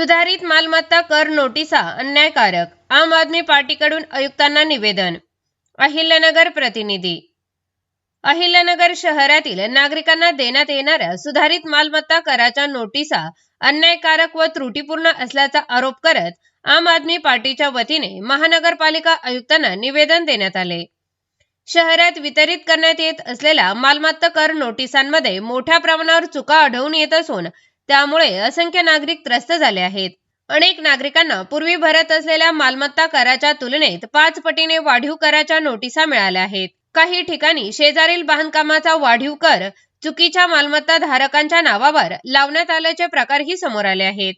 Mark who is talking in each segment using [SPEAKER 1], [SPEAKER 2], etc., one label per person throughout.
[SPEAKER 1] सुधारित मालमत्ता कर नोटिसा अन्यायकारक आम आदमी पार्टीकडून आयुक्तांना निवेदन अहिल्यानगर प्रतिनिधी. अहिल्यानगर शहरातील नागरिकांना देण्यात येणाऱ्या सुधारित मालमत्ता कराच्या नोटिसा अन्यायकारक व त्रुटीपूर्ण असल्याचा आरोप करत आम आदमी पार्टीच्या वतीने महानगरपालिका आयुक्तांना निवेदन देण्यात आले. शहरात वितरित करण्यात येत असलेल्या मालमत्ता कर नोटिसांमध्ये मोठ्या प्रमाणावर चुका आढळून येत असून त्यामुळे असंख्य नागरिक त्रस्त झाले आहेत. अनेक नागरिकांना पूर्वी भरत असलेल्या मालमत्ता कराच्या तुलनेत पाच पटीने वाढीव कराच्या नोटिसा मिळाल्या आहेत. काही ठिकाणी शेजारील बांधकामाचा वाढीव कर चुकीच्या मालमत्ता धारकांच्या नावावर लावण्यात आल्याचे प्रकारही समोर आले आहेत.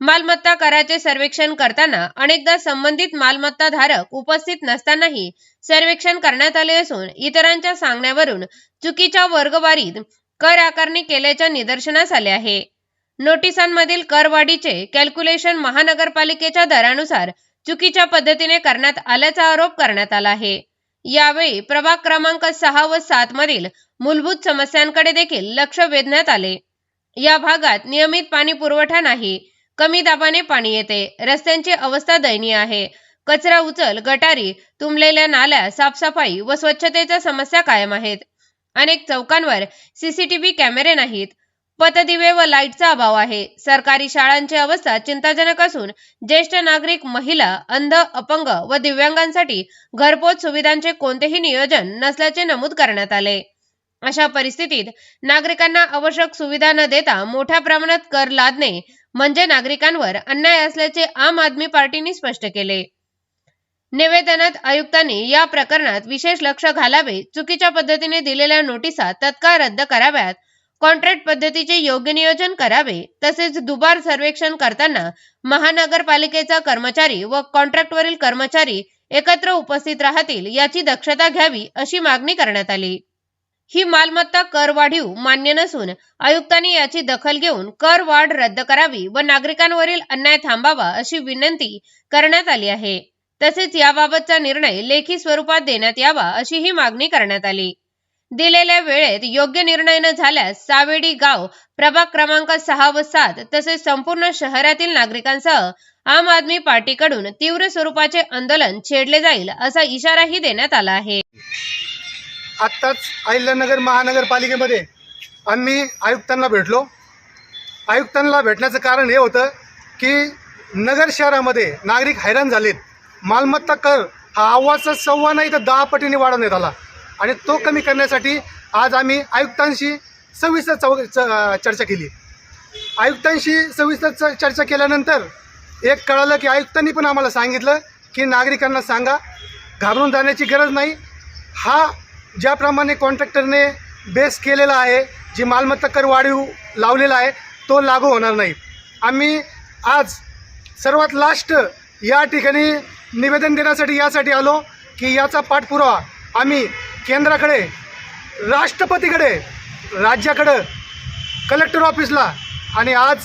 [SPEAKER 1] मालमत्ता कराचे सर्वेक्षण करताना अनेकदा संबंधित मालमत्ता धारक उपस्थित नसतानाही सर्वेक्षण करण्यात आले असून इतरांच्या सांगण्यावरून चुकीच्या वर्गवारीत कर आकारणी केल्याच्या निदर्शनास आले आहे. नोटिसांमधील करवाढीचे कॅल्क्युलेशन महानगरपालिकेच्या दरानुसार चुकीच्या पद्धतीने करण्यात आल्याचा आरोप करण्यात आला आहे. यावेळी प्रभाग क्रमांक सहा व सात मधील मूलभूत समस्यांकडे देखील लक्ष वेधण्यात आले. या भागात नियमित पाणी पुरवठा नाही. कमी दाबाने पाणी येते. रस्त्यांची अवस्था दयनीय आहे. कचरा उचल गटारी तुंबलेल्या नाल्या साफसफाई व स्वच्छतेच्या समस्या कायम आहेत. अनेक चौकांवर सीसीटीव्ही कॅमेरे नाहीत. पतदिवे व लाईटचा अभाव आहे. सरकारी शाळांची अवस्था चिंताजनक असून ज्येष्ठ नागरिक महिला अंध अपंग व दिव्यांगांसाठी घरपोच सुविधांचे कोणतेही नियोजन नसल्याचे नमूद करण्यात आले. अशा परिस्थितीत नागरिकांना आवश्यक सुविधा न देता मोठ्या प्रमाणात कर लादणे म्हणजे नागरिकांवर अन्याय असल्याचे आम आदमी पार्टीने स्पष्ट केले. निवेदनात आयुक्तांनी या प्रकरणात विशेष लक्ष घालावे चुकीच्या पद्धतीने दिलेल्या नोटिसा तत्काळ रद्द कराव्यात कॉन्ट्रॅक्ट पद्धतीचे योग्य नियोजन करावे तसेच दुबार सर्वेक्षण करताना महानगरपालिकेचा कर्मचारी व कॉन्ट्रॅक्टवरील कर्मचारी एकत्र उपस्थित राहतील याची दक्षता घ्यावी अशी मागणी करण्यात आली. ही मालमत्ता कर वाढीव मान्य नसून आयुक्तांनी याची दखल घेऊन कर वाढ रद्द करावी व नागरिकांवरील अन्याय थांबावा अशी विनंती करण्यात आली आहे. तसेच याबाबतचा निर्णय लेखी स्वरूपात देण्यात यावा अशी ही मागणी करण्यात आली. दिलेल्या वेळेत योग्य निर्णय न झाल्यास सावेडी गाव प्रभाग क्रमांक सहा व सात तसेच संपूर्ण शहरातील नागरिकांसह आम आदमी पार्टीकडून तीव्र स्वरूपाचे आंदोलन छेडले जाईल असा इशाराही देण्यात आला आहे.
[SPEAKER 2] आत्ताच अहिल्यानगर महानगरपालिकेमध्ये आम्ही आयुक्तांना भेटलो. आयुक्तांना भेटण्याचं कारण हे होतं की नगर शहरामध्ये नागरिक हैराण झालेत. मालमत्ता कर हा आवाजचा सव्वा नाही तर दहा पटीने वाढवण्यात आला. आणि तो कमी करण्यासाठी आज आम्ही आयुक्तांशी सविस्तर चौ चर्चा केली. आयुक्तांशी सविस्तर च चर्चा केल्यानंतर एक कळालं की आयुक्तांनी पण आम्हाला सांगितलं की नागरिकांना सांगा घाबरून जाण्याची गरज नाही. हा ज्याप्रमाणे कॉन्ट्रॅक्टरने बेस केलेला आहे जी मालमत्ता कर वाढीव लावलेला आहे तो लागू होणार नाही. आम्ही आज सर्वात लास्ट या ठिकाणी निवेदन देण्यासाठी यासाठी आलो की याचा पाठपुरावा आम्ही केंद्राकडे राष्ट्रपतीकडे राज्याकडं कलेक्टर ऑफिसला आणि आज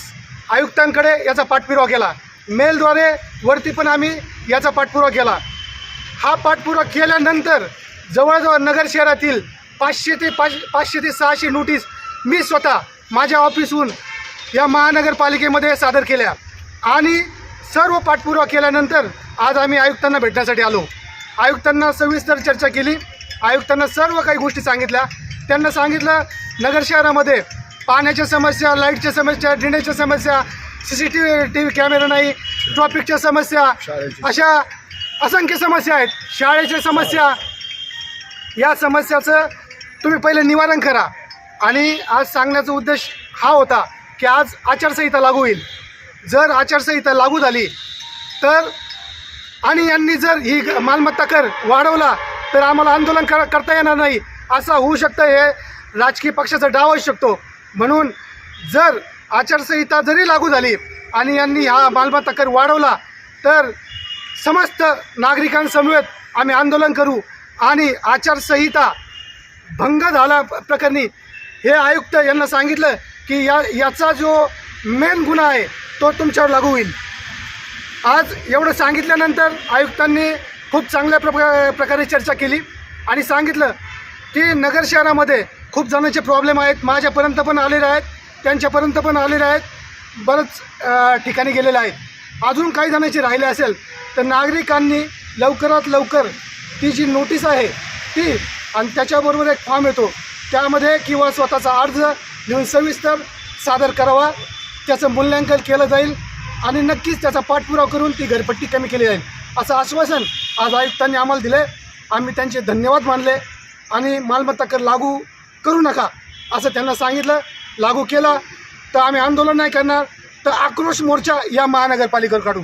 [SPEAKER 2] आयुक्तांकडे याचा पाठपुरावा केला. मेलद्वारे वरती पण आम्ही याचा पाठपुरावा केला. हा पाठपुरावा केल्यानंतर जवळजवळ नगर शहरातील पाचशे ते पाच पाचशे ते सहाशे नोटीस मी स्वतः माझ्या ऑफिसहून या महानगरपालिकेमध्ये सादर केल्या. आणि सर्व पाठपुरावा केल्यानंतर आज आम्ही आयुक्तांना भेटण्यासाठी आलो. आयुक्तांना सविस्तर चर्चा केली. आयुक्तांना सर्व काही गोष्टी सांगितल्या. त्यांना सांगितलं नगर शहरामध्ये पाण्याच्या समस्या लाईटच्या समस्या ड्रेनेजच्या समस्या C C T V T V camera नाही ट्रॉफिकच्या समस्या अशा असंख्य समस्या आहेत. शाळेच्या समस्या या समस्याचं तुम्ही पहिले निवारण करा. आणि आज सांगण्याचा उद्देश हा होता की आज आचारसंहिता लागू होईल. जर आचारसंहिता लागू झाली तर आणि यांनी जर ही मालमत्ता कर वाढवला तर आम्हाला आंदोलन कर करता येणार नाही. असं होऊ शकतं हे राजकीय पक्षाचा डाव असू शकतो. म्हणून जर आचारसंहिता जरी लागू झाली आणि यांनी हा मालमत्ता कर वाढवला तर समस्त नागरिकांसमवेत आम्ही आंदोलन करू आणि आचारसंहिता भंग झाला प्रकरणी हे आयुक्त यांना सांगितलं की या याचा जो मेन गुन्हा आहे तो तुमच्यावर लागू होईल. आज एवढं सांगितल्यानंतर आयुक्तांनी खूप चांगल्या प्रका प्रकारे चर्चा केली आणि सांगितलं की नगर शहरामध्ये खूप जणांचे प्रॉब्लेम आहेत. माझ्यापर्यंत पण आलेले आहेत. त्यांच्यापर्यंत पण आलेले आहेत. बरंच ठिकाणी गेलेले आहेत. अजून काही जणांची राहिले असेल तर नागरिकांनी लवकरात लवकर ती जी नोटीस आहे ती आणि त्याच्याबरोबर एक फॉर्म येतो. त्यामध्ये किंवा स्वतःचा अर्ज लिहून सविस्तर सादर करावा. त्याचं मूल्यांकन केलं जाईल आणि नक्कीच त्याचा पाठपुरावा करून ती घरपट्टी कमी केली जाईल. असं आश्वासन आज आयुक्तांनी आम्हाला दिले आम्ही त्यांचे धन्यवाद मानले आणि मालमत्ता कर लागू करू नका असं त्यांना सांगितलं. लागू केला तर आम्ही आंदोलन नाही करणार तर आक्रोश मोर्चा या महानगरपालिकेवर काढू.